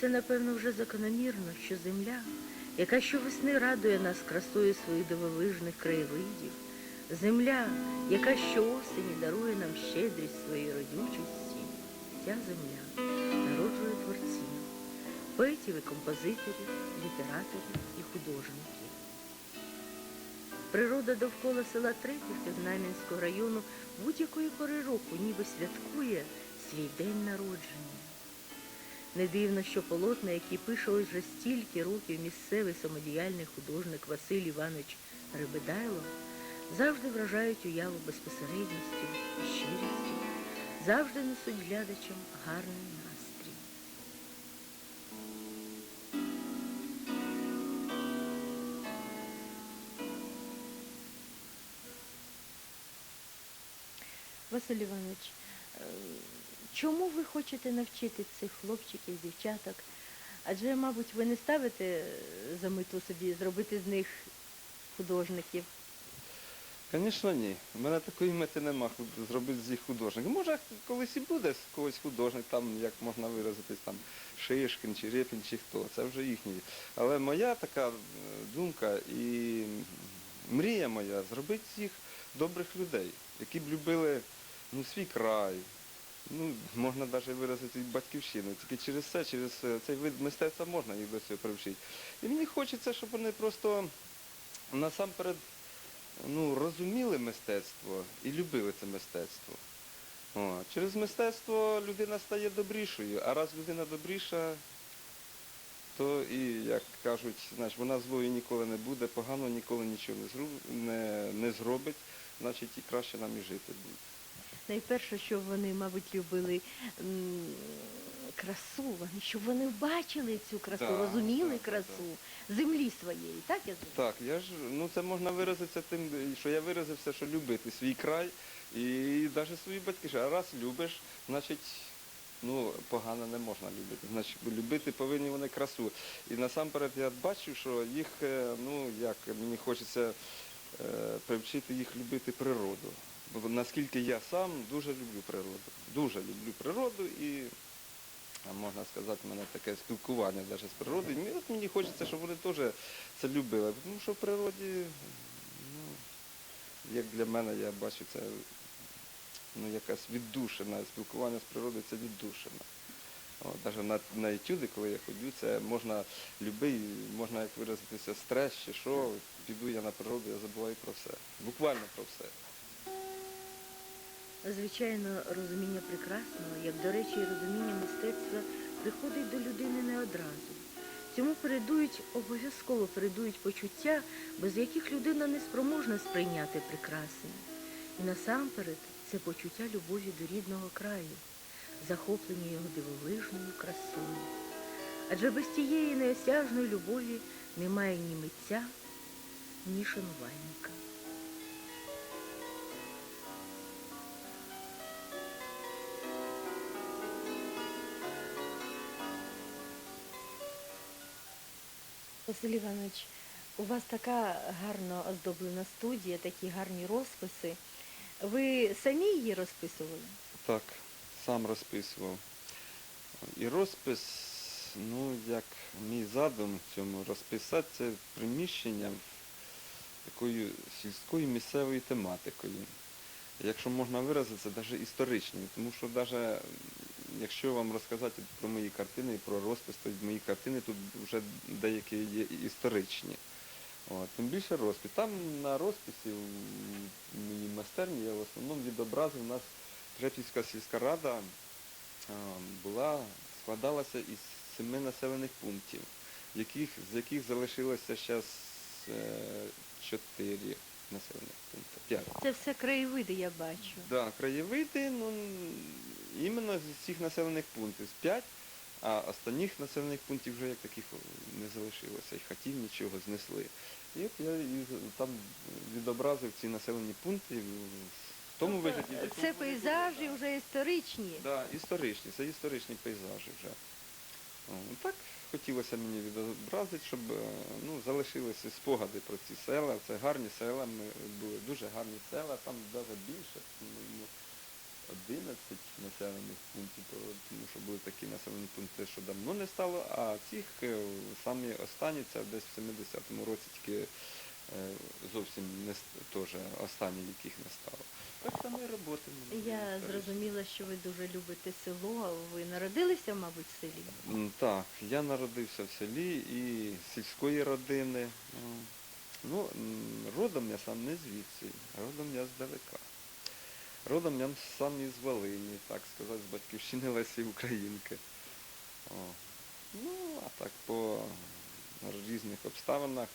це, напевно, вже закономірно, що земля, яка щовесни радує нас красою своїх дивовижних краєвидів, земля, яка щоосені дарує нам щедрість своєї родючості, ця земля народжує творців, поетів і композиторів, літераторів і художників. Природа довкола села Трепівки Знам'янського району будь-якої пори року ніби святкує свій день народження. Не дивно, що полотна, які пише ось вже стільки років місцевий самодіяльний художник Василь Іванович Ребедайло, завжди вражають уяву безпосередністю і щирістю, завжди несуть глядачам гарний настрій. Василь Іванович, е, чому ви хочете навчити цих хлопчиків, дівчаток? Адже, мабуть, ви не ставите е, за мету собі зробити з них художників. Звісно, ні. У мене такої мети нема зробити з їх художників. Може, колись і буде когось художник, там, як можна виразитись, там, Шишкін чи Рєпін, чи хто. Це вже їхній. Але моя така е, думка і мрія моя зробити з їх добрих людей, які б любили ну, свій край. Ну, можна навіть виразити батьківщину. Тільки через це, через е, цей вид мистецтва можна їх до цього привчити. І мені хочеться, щоб вони просто насамперед ну, розуміли мистецтво і любили це мистецтво. О, через мистецтво людина стає добрішою, а раз людина добріша, то і, як кажуть, знаєш, вона злою ніколи не буде, погано ніколи нічого не, не, не зробить, значить і краще нам і жити буде. Найперше, що вони, мабуть, любили м, красу, вони, щоб вони бачили цю красу, Так, розуміли так, так, красу землі своєї, так я зрозуміла? Так, я ж ну це можна виразитися тим, що я виразився, що любити свій край і навіть свої батьки. А раз любиш, значить, ну погано не можна любити. Значить, любити повинні вони красу. І насамперед я бачу, що їх, е, ну як мені хочеться е, привчити їх любити природу. Наскільки я сам дуже люблю природу. Дуже люблю природу і можна сказати, в мене таке спілкування навіть з природою. От мені хочеться, щоб вони теж це любили. Тому що в природі, ну, як для мене, я бачу, це ну, якась віддушина. Спілкування з природою це віддушина. Навіть на, на етюди, коли я ходю, це можна любий, можна як виразитися, стрес чи що, піду я на природу, я забуваю про все. Буквально про все. Звичайно, розуміння прекрасного, як, до речі, і розуміння мистецтва приходить до людини не одразу. Цьому передують, обов'язково передують почуття, без яких людина не спроможна сприйняти прекрасне. І насамперед це почуття любові до рідного краю, захоплення його дивовижною красою. Адже без тієї неосяжної любові немає ні митця, ні шанувальника. Василь Іванович, у вас така гарно оздоблена студія, такі гарні розписи. Ви самі її розписували? Так, сам розписував. І розпис, ну, як мій задум цьому, розписати це приміщення такою сільською місцевою тематикою. Якщо можна виразитися, навіть історичною. Тому що навіть якщо вам розказати про мої картини і про розпис, то мої картини тут вже деякі є історичні. От, тим більше розпис. Там на розписі в моїй майстерні я в основному відобразив у нас Трепівська сільська рада була, складалася із семи населених пунктів, яких, з яких залишилося зараз чотири населених пункти. П'ять. Це все краєвиди, я бачу. Да, краєвиди, ну, іменно з цих населених пунктів, з п'ять, а останніх населених пунктів вже як таких не залишилося, і хатів нічого знесли. І от я і там відобразив ці населені пункти в тому вигляді. Це пейзажі вже історичні. Да, історичні, це історичні пейзажі вже. Ну, так хотілося мені відобразити, щоб е, ну, залишилися спогади про ці села. Це гарні села, ми були дуже гарні села, там навіть більше. Ну, 11 населених пунктів, тому що були такі населені пункти, що давно не стало, а цих е, самі останні, це десь в 70-му році тільки е, зовсім не теж останні, яких не стало. Так само і роботи. Я зрозуміла, що ви дуже любите село. Ви народилися, мабуть, в селі? Так, я народився в селі і сільської родини. Ну, родом я сам не звідси, родом я здалека. Родом я сам із Волині, так сказати, з батьківщини Лесі Українки. О. Ну, а так по різних обставинах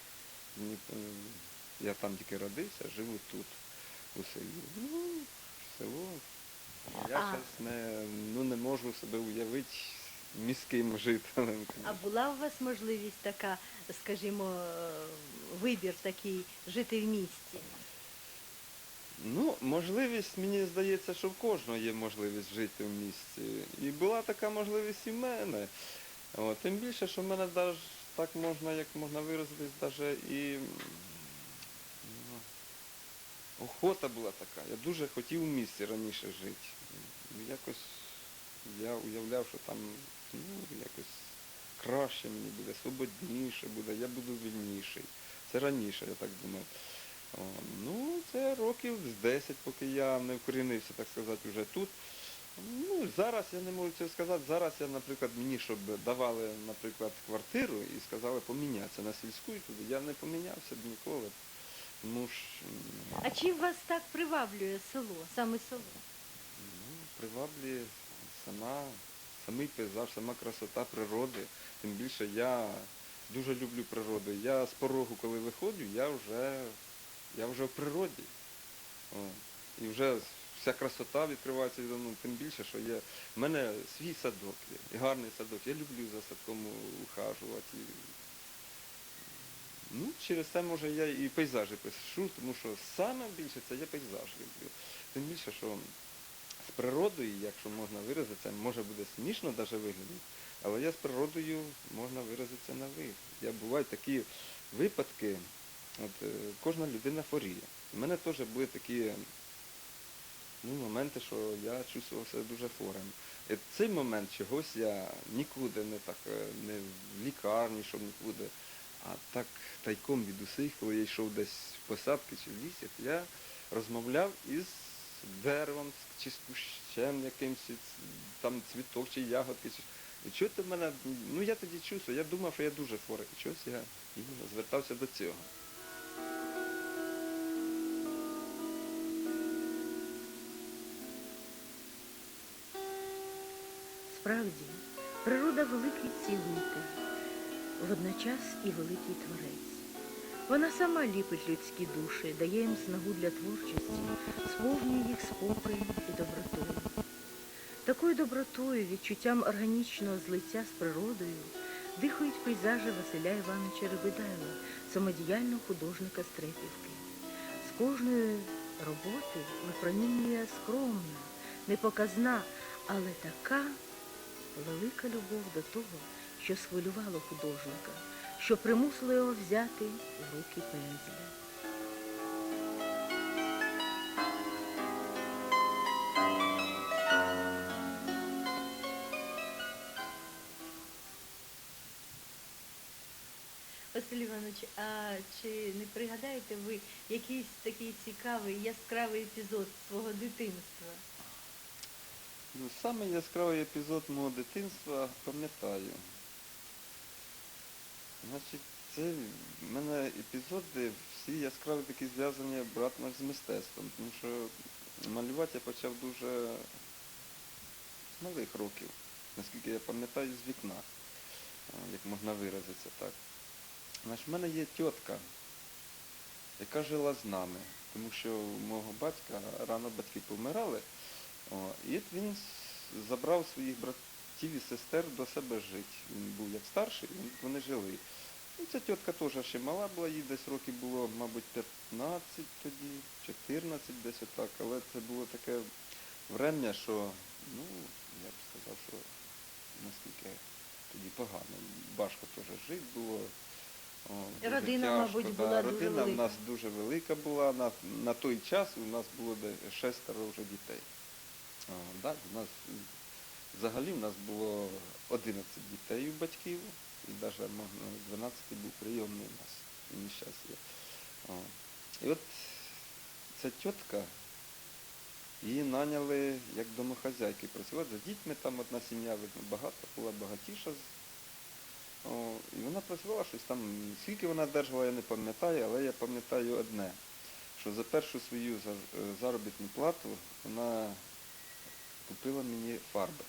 я там тільки родився, живу тут, у селі. Ну, село. Я зараз не, ну, не можу себе уявити міським жителем. А була у вас можливість така, скажімо, е, вибір такий жити в місті? Ну, можливість, мені здається, що в кожного є можливість жити в місті. І була така можливість і в мене. От, тим більше, що в мене даже так можна, як можна виразитись, даже і ну, охота була така. Я дуже хотів в місті раніше жити. Ну, Якось я уявляв, що там ну, якось краще мені буде, свободніше буде, я буду вільніший. Це раніше, я так думав. Ну, це років з 10, поки я не вкорінився, так сказати, вже тут. Ну, зараз я не можу цього сказати. Зараз я, наприклад, мені, щоб давали, наприклад, квартиру і сказали помінятися на сільську, і туди я не помінявся б ніколи. Тому ж А чим вас так приваблює село, саме село? ну, приваблює сама, самий пейзаж, сама красота природи. Тим більше я дуже люблю природу. Я з порогу, коли виходжу, я вже, я вже в природі. О, і вже вся красота відкривається мною, тим більше, що є. В мене свій садок є, гарний садок. Я люблю за садком ухажувати. Ну, через це, може, я і пейзажі пишу, тому що саме більше це я пейзаж люблю. Тим більше, що з природою, якщо можна виразитися, може буде смішно навіть виглядати, але я з природою можна виразитися на ви. Я бувають такі випадки, от е, кожна людина хворіє. У мене теж були такі ну, моменти, що я чувствував себе дуже хворим. І цей момент чогось я нікуди не так, е, не в лікарні, щоб нікуди, а так тайком від усіх, коли я йшов десь в посадки чи в лісі, я розмовляв із деревом чи з кущем якимось, там цвіток чи ягодки. Чи... І чого ти мене, ну я тоді чувствую, я думав, що я дуже хворий. І чогось я звертався до цього. Справді, природа великий цілитель, водночас і великий творець. Вона сама ліпить людські душі, дає їм снагу для творчості, сповнює їх спокоєм і добротою. Такою добротою, відчуттям органічного злиття з природою дихають пейзажі Василя Івановича Ребедайла, самодіяльного художника Стрепівки. З кожної роботи випромінює скромна, непоказна, але така велика любов до того, що схвилювало художника, що примусило його взяти в руки пензля. Василь Іванович, а чи не пригадаєте ви якийсь такий цікавий, яскравий епізод свого дитинства? Ну, саме яскравий епізод мого дитинства пам'ятаю. Значить, це в мене епізоди всі яскраві такі зв'язані обратно з мистецтвом, тому що малювати я почав дуже з малих років, наскільки я пам'ятаю, з вікна, як можна виразитися так. Значить, в мене є тітка, яка жила з нами, тому що у мого батька рано батьки помирали, о, і от він забрав своїх братів і сестер до себе жити. Він був як старший, вони жили. Ну, ця тітка теж ще мала була, їй десь років було, мабуть, 15 тоді, 14 десь отак, але це було таке врем'я, що, ну, я б сказав, що наскільки тоді погано. Важко теж жити було. О, дуже Родина, тяжко, мабуть, да. була дуже Родина в нас дуже велика була. На, на той час у нас було шестеро вже дітей. Так, у нас взагалі в нас було 11 дітей у батьків, і навіть можна 12 був прийомний у нас, і зараз є. І от ця тітка, її наняли як домохазяйки працювати за дітьми, там одна сім'я видно, багата, була багатіша. О, і вона працювала щось там, скільки вона держала, я не пам'ятаю, але я пам'ятаю одне, що за першу свою е, заробітну плату вона купила мені фарби.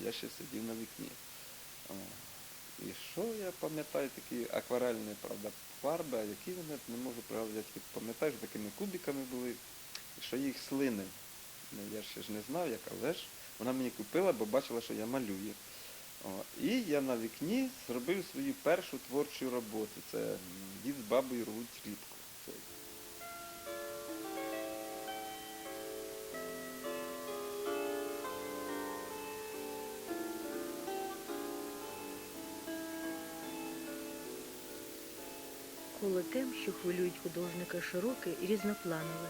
Я ще сидів на вікні. І що я пам'ятаю, такі акварельні, правда, фарби, а які вони не можу пригадати, я пам'ятаю, що такими кубиками були, що їх слини. Ну, я ще ж не знав, як, але ж вона мені купила, бо бачила, що я малюю. О, і я на вікні зробив свою першу творчу роботу. Це дід з бабою рвуть рібку. Це тем, що хвилюють художника, широке і різнопланове.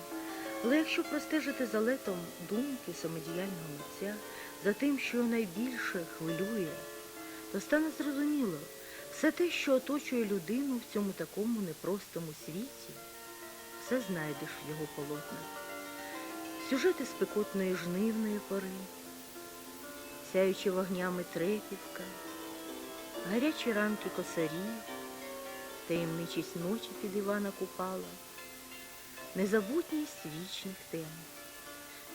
Але якщо простежити за летом думки самодіяльного митця, за тим, що його найбільше хвилює, то стане зрозуміло, все те, що оточує людину в цьому такому непростому світі, все знайдеш в його полотнах. Сюжети спекотної жнивної пори, сяючи вогнями трепівка, гарячі ранки косарів, таємничість ночі під Івана Купала, незабутність вічних тем,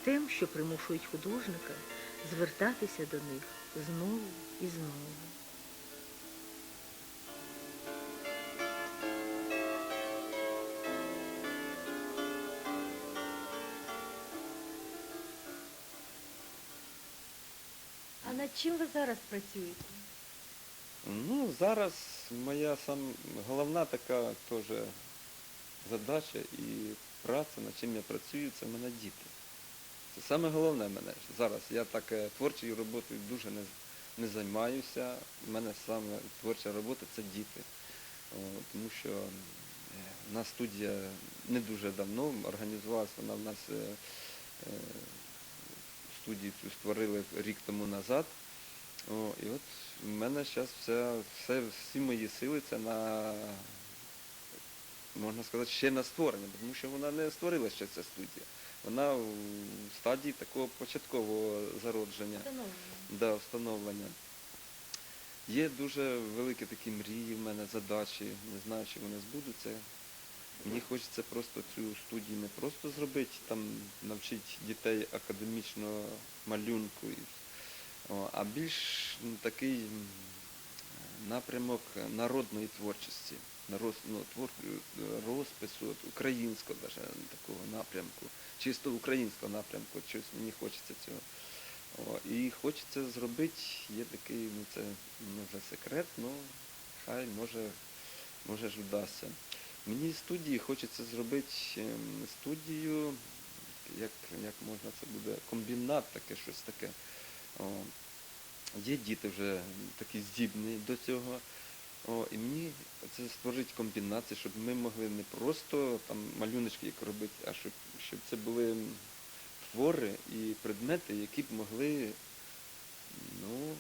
тем, що примушують художника звертатися до них знову і знову. А над чим ви зараз працюєте? Ну, зараз моя сам головна така теж задача і праця, над чим я працюю, це в мене діти. Це саме головне мене зараз. Я так е, творчою роботою дуже не, не займаюся. У мене саме творча робота це діти. О, тому що е, у нас студія не дуже давно організувалася, вона в нас е, е, студію цю створили рік тому назад. О, і от в мене зараз все, все, всі мої сили це на, можна сказати, ще на створення, тому що вона не створила ще ця студія. Вона в стадії такого початкового зародження, да, встановлення. Є дуже великі такі мрії в мене, задачі, не знаю, чи вони збудуться. Мені хочеться просто цю студію не просто зробити, там навчити дітей академічного малюнку, і а більш такий напрямок народної творчості, нарос- ну, е, розпису, українського даже, такого напрямку, чисто українського напрямку, щось мені хочеться цього. І хочеться зробити, є такий, ну це ну, вже секрет, ну хай може, ж вдасться. Мені студії хочеться зробити ем, студію, як можна це буде, комбінат таке, щось таке. О, є діти вже такі здібні до цього. О, і мені це створити комбінації, щоб ми могли не просто там малюночки як робити, а щоб, щоб це були твори і предмети, які б могли ну,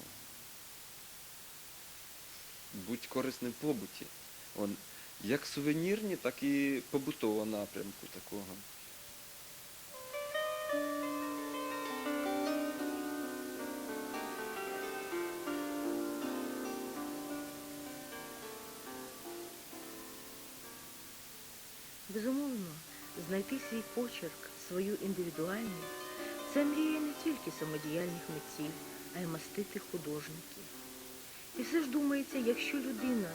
бути корисні в побуті. Он, як сувенірні, так і побутового напрямку такого. Безумовно, знайти свій почерк, свою індивідуальність це мрія не тільки самодіяльних митців, а й маститих художників. І все ж думається, якщо людина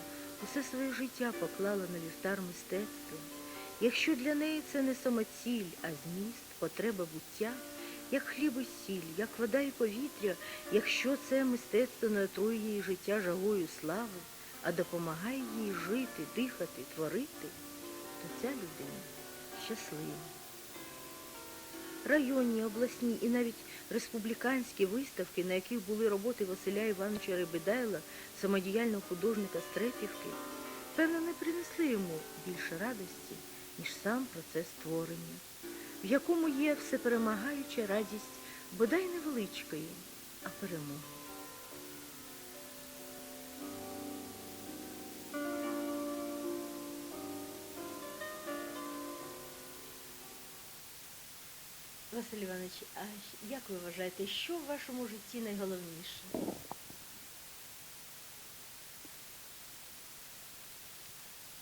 усе своє життя поклала на вівтар мистецтва, якщо для неї це не самоціль, а зміст, потреба буття, як хліб і сіль, як вода і повітря, якщо це мистецтво не отрує її життя жагою слави, а допомагає їй жити, дихати, творити, то ця людина щаслива. Районні, обласні і навіть республіканські виставки, на яких були роботи Василя Івановича Ребедайла, самодіяльного художника Стрепівки, певно, не принесли йому більше радості, ніж сам процес створення, в якому є всеперемагаюча радість бодай невеличкої, а перемоги. Василь Іванович, а як ви вважаєте, що в вашому житті найголовніше?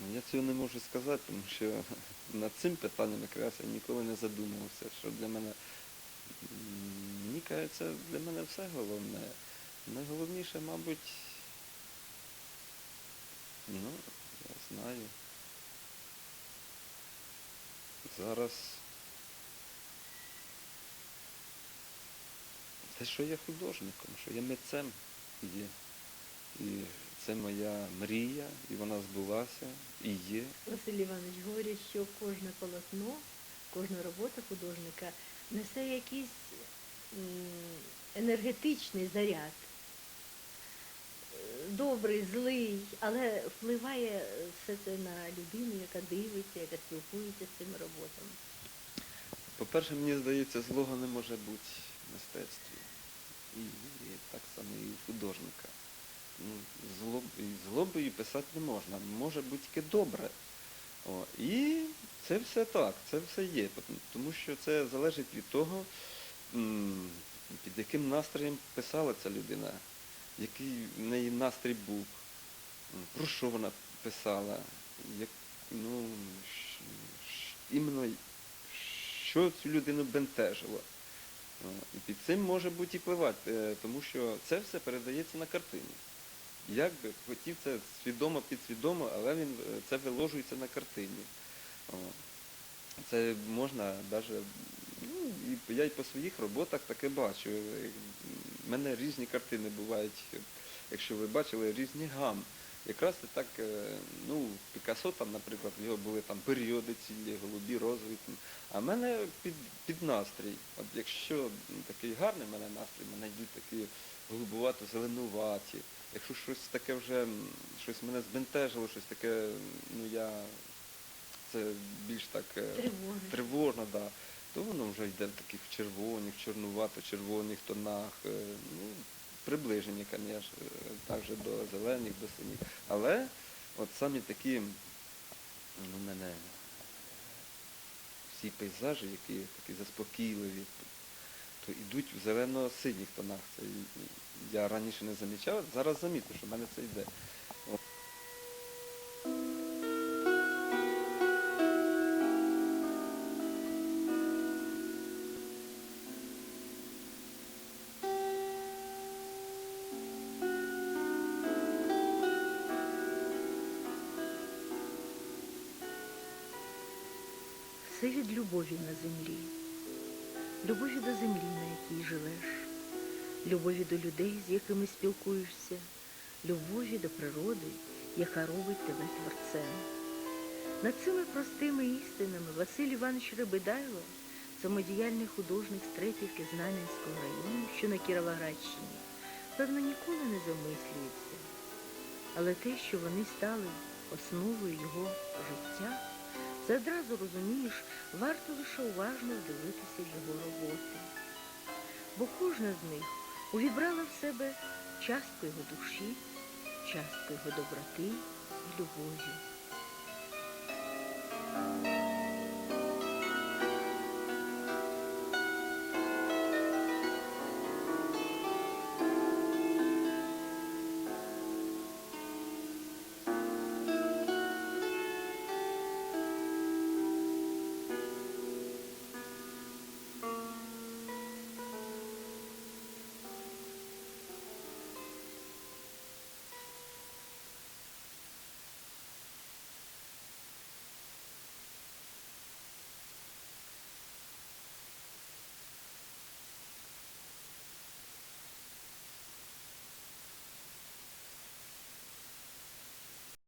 Ну, Я цього не можу сказати, тому що над цим питанням якраз я ніколи не задумувався, що для мене, мені кажеться, для мене все головне. Найголовніше, мабуть, ну, я знаю. Зараз те, що я художником, що я митцем є. І це моя мрія, і вона збулася, і є. Василь Іванович говорять, що кожне полотно, кожна робота художника несе якийсь енергетичний заряд. Добрий, злий, але впливає все це на людину, яка дивиться, яка спілкується з цими роботами. По-перше, мені здається, злого не може бути в мистецтві. І, так само і художника. Ну, злоб, злобою писати не можна. Може бути тільки добре. О, і це все так, це все є. Тому що це залежить від того, під яким настроєм писала ця людина, який в неї настрій був, про що вона писала, як, ну, іменно що цю людину бентежило. І під цим може бути і впливати, е, тому що це все передається на картині. Як би хотів це свідомо, підсвідомо, але він е, це виложується на картині. Це можна навіть, ну, я й по своїх роботах таке бачу. У мене різні картини бувають, якщо ви бачили, різні гам. Якраз це так, е, ну, Пікассо там, наприклад, в його були там періоди цілі, голубі, розові. там. А в мене під, під настрій. От якщо такий гарний в мене настрій, в мене йдуть такі голубувато зеленуваті. Якщо щось таке вже, щось мене збентежило, щось таке, ну я це більш так е, Тривожно. тривожно, да, то воно вже йде в таких червоних, чорнувато-червоних тонах. е, Ну, приближені, звісно, також до зелених, до синіх. Але от самі такі, ну, мене всі пейзажі, які такі заспокійливі, то йдуть в зелено-синіх тонах. Це я раніше не замічав, зараз замітив, що в мене це йде. Любові на землі, любові до землі, на якій живеш, любові до людей, з якими спілкуєшся, любові до природи, яка робить тебе творцем. Над цими простими істинами Василь Іванович Ребедайло, самодіяльний художник з Трепівки Знам'янського району, що на Кіровоградщині, певно, ніколи не замислюється. Але те, що вони стали основою його життя, це одразу розумієш, варто лише уважно дивитися його роботи. Бо кожна з них увібрала в себе частку його душі, частку його доброти і любові.